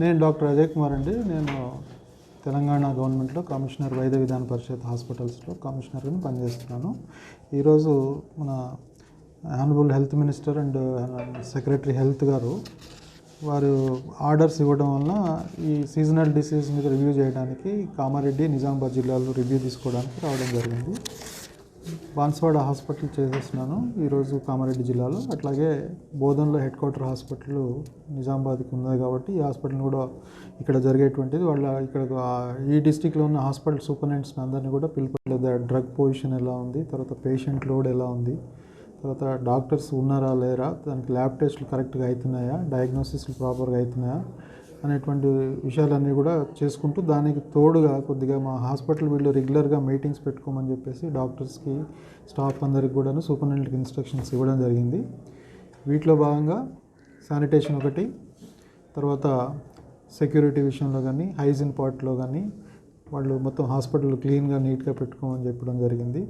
నేను డాక్టర్ అజయ్ కుమార్ అండి. నేను తెలంగాణ గవర్నమెంట్లో కమిషనర్ వైద్య విధాన పరిషత్ హాస్పిటల్స్లో కమిషనర్గా పనిచేస్తున్నాను. ఈరోజు మన honourable health minister and secretary health గారు వారు ఆర్డర్స్ ఇవ్వడం వలన ఈ సీజనల్ డిసీజ్ మీద రివ్యూ చేయడానికి కామారెడ్డి నిజామాబాద్ జిల్లాలో రివ్యూ తీసుకోవడానికి రావడం జరిగింది. బాన్స్వాడ హాస్పిటల్ చేసేస్తున్నాను. ఈరోజు కామారెడ్డి జిల్లాలో. అట్లాగే బోధన్లో హెడ్ క్వార్టర్ హాస్పిటల్ నిజామాబాద్కి ఉన్నది కాబట్టి ఈ హాస్పిటల్ కూడా ఇక్కడ జరిగేటువంటిది. వాళ్ళ ఇక్కడ ఈ డిస్టిక్లో ఉన్న హాస్పిటల్ సూపరింటెండెంట్స్ని అందరినీ కూడా పిలుపులేదు డ్రగ్ పొజిషన్ ఎలా ఉంది తర్వాత పేషెంట్ లోడ్ ఎలా ఉంది తర్వాత డాక్టర్స్ ఉన్నారా లేరా దానికి ల్యాబ్ టెస్ట్లు కరెక్ట్గా అవుతున్నాయా డయాగ్నోసిస్లు ప్రాపర్గా అవుతున్నాయా అనేటువంటి విషయాలన్నీ కూడా చేసుకుంటూ దానికి తోడుగా కొద్దిగా మా హాస్పిటల్ వీళ్ళు రెగ్యులర్గా మీటింగ్స్ పెట్టుకోమని చెప్పేసి డాక్టర్స్కి స్టాఫ్ అందరికి కూడాను సూపరింటెండెంట్కి ఇన్స్ట్రక్షన్స్ ఇవ్వడం జరిగింది. వీటిలో భాగంగా శానిటేషన్ ఒకటి తర్వాత సెక్యూరిటీ విషయంలో కానీ హైజీన్ పార్ట్లో కానీ వాళ్ళు మొత్తం హాస్పిటల్ క్లీన్గా నీట్గా పెట్టుకోమని చెప్పడం జరిగింది.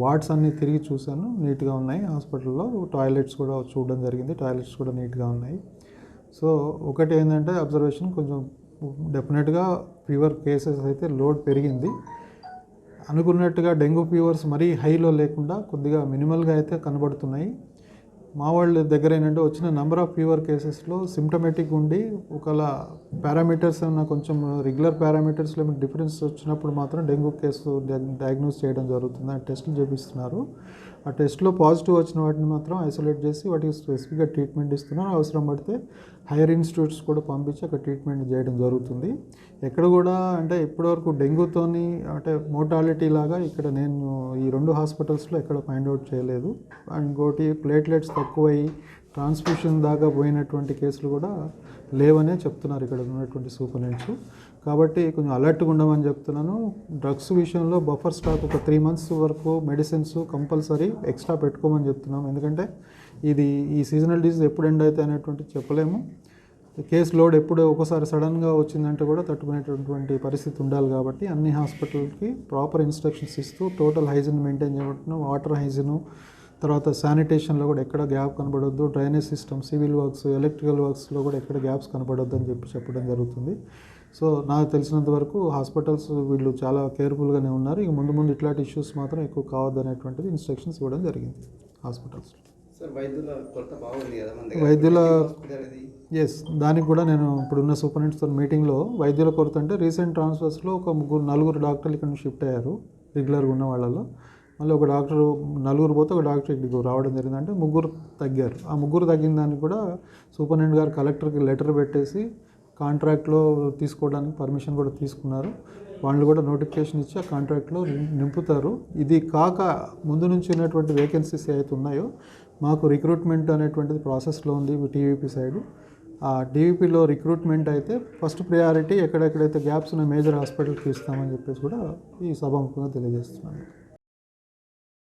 వార్డ్స్ అన్నీ తిరిగి చూశాను నీట్గా ఉన్నాయి. హాస్పిటల్లో టాయిలెట్స్ కూడా చూడడం జరిగింది టాయిలెట్స్ కూడా నీట్గా ఉన్నాయి. సో ఒకటి ఏంటంటే అబ్జర్వేషన్ కొంచెం డెఫినెట్గా ఫీవర్ కేసెస్ అయితే లోడ్ పెరిగింది. అనుకున్నట్టుగా డెంగ్యూ ఫీవర్స్ మరీ హైలో లేకుండా కొద్దిగా మినిమల్గా అయితే కనబడుతున్నాయి. మా వాళ్ళ దగ్గర ఏంటంటే వచ్చిన నెంబర్ ఆఫ్ ఫీవర్ కేసెస్లో సిమ్టమేటిక్ ఉండి ఒకవేళ పారామీటర్స్ ఏమైనా కొంచెం రెగ్యులర్ పారామీటర్స్లో ఏమైనా డిఫరెన్స్ వచ్చినప్పుడు మాత్రం డెంగ్యూ కేసు డయాగ్నోస్ చేయడం జరుగుతుంది ఆ టెస్టులు చేపిస్తున్నారు. ఆ టెస్ట్లో పాజిటివ్ వచ్చిన వాటిని మాత్రం ఐసోలేట్ చేసి వాటికి స్పెసిఫిక్గా ట్రీట్మెంట్ ఇస్తున్నారు. అవసరం పడితే హైయర్ ఇన్స్టిట్యూట్స్ కూడా పంపించి అక్కడ ట్రీట్మెంట్ చేయడం జరుగుతుంది. ఎక్కడ కూడా అంటే ఇప్పటివరకు డెంగ్యూతోని అంటే మోటాలిటీ లాగా ఇక్కడ నేను ఈ రెండు హాస్పిటల్స్లో ఎక్కడ ఫైండ్ అవుట్ చేయలేదు. అండ్ ఇంకోటి ప్లేట్లెట్స్ తక్కువయ్యి ట్రాన్స్మిషన్ దాకా పోయినటువంటి కేసులు కూడా లేవనే చెప్తున్నారు ఇక్కడ ఉన్నటువంటి సూపరింటెండెంట్స్. కాబట్టి కొంచెం అలర్ట్గా ఉండమని చెప్తున్నాను. డ్రగ్స్ విషయంలో బఫర్ స్టాక్ ఒక త్రీ మంత్స్ వరకు మెడిసిన్స్ కంపల్సరీ ఎక్స్ట్రా పెట్టుకోమని చెప్తున్నాం. ఎందుకంటే ఇది ఈ సీజనల్ డిసీజ్ ఎప్పుడు ఎండ్ అవుతాయి అనేటువంటి చెప్పలేము. కేసు లోడ్ ఎప్పుడు ఒకసారి సడన్గా వచ్చిందంటే కూడా తట్టుకునేటటువంటి పరిస్థితి ఉండాలి కాబట్టి అన్ని హాస్పిటల్కి ప్రాపర్ ఇన్స్ట్రక్షన్స్ ఇస్తూ టోటల్ హైజీన్ మెయింటైన్ చేయబడుతున్నాం వాటర్ హైజీను తర్వాత శానిటేషన్లో కూడా ఎక్కడ gap కనబడొద్దు drainage system civil works electrical వర్క్స్లో కూడా ఎక్కడ గ్యాప్స్ కనబడొద్దు అని చెప్పి చెప్పడం జరుగుతుంది. సో నాకు తెలిసినంత వరకు హాస్పిటల్స్ వీళ్ళు చాలా కేర్ఫుల్గానే ఉన్నారు. ఇక ముందు ముందు ఇట్లాంటి ఇష్యూస్ మాత్రం ఎక్కువ కావద్దు అనేటువంటిది ఇన్స్ట్రక్షన్స్ ఇవ్వడం జరిగింది హాస్పిటల్స్ వైద్యుల ఎస్ దానికి కూడా నేను ఇప్పుడున్న సూపరింటెండెంట్స్తో మీటింగ్లో వైద్యుల కొరత అంటే రీసెంట్ ట్రాన్స్ఫర్స్లో ఒక ముగ్గురు నలుగురు డాక్టర్లు ఇక్కడ షిఫ్ట్ అయ్యారు రెగ్యులర్గా ఉన్న వాళ్ళలో. మళ్ళీ ఒక డాక్టర్ నలుగురు పోతే ఒక డాక్టర్ ఇక్కడికి రావడం జరిగింది అంటే ముగ్గురు తగ్గారు. ఆ ముగ్గురు తగ్గిన దాన్ని కూడా సూపరింటెండెంట్ గారు కలెక్టర్కి లెటర్ పెట్టేసి కాంట్రాక్ట్లో తీసుకోవడానికి పర్మిషన్ కూడా తీసుకున్నారు. వాళ్ళు కూడా నోటిఫికేషన్ ఇచ్చి ఆ కాంట్రాక్ట్లో నింపుతారు. ఇది కాక ముందు నుంచి ఉన్నటువంటి వేకెన్సీస్ ఏవైతే ఉన్నాయో మాకు రిక్రూట్మెంట్ అనేటువంటిది ప్రాసెస్లో ఉంది టీవీపీ సైడ్. ఆ టీవీపీలో రిక్రూట్మెంట్ అయితే ఫస్ట్ ప్రయారిటీ ఎక్కడెక్కడైతే గ్యాప్స్ ఉన్న మేజర్ హాస్పిటల్కి ఇస్తామని చెప్పేసి కూడా ఈ సభాముఖంగా తెలియజేస్తున్నాను.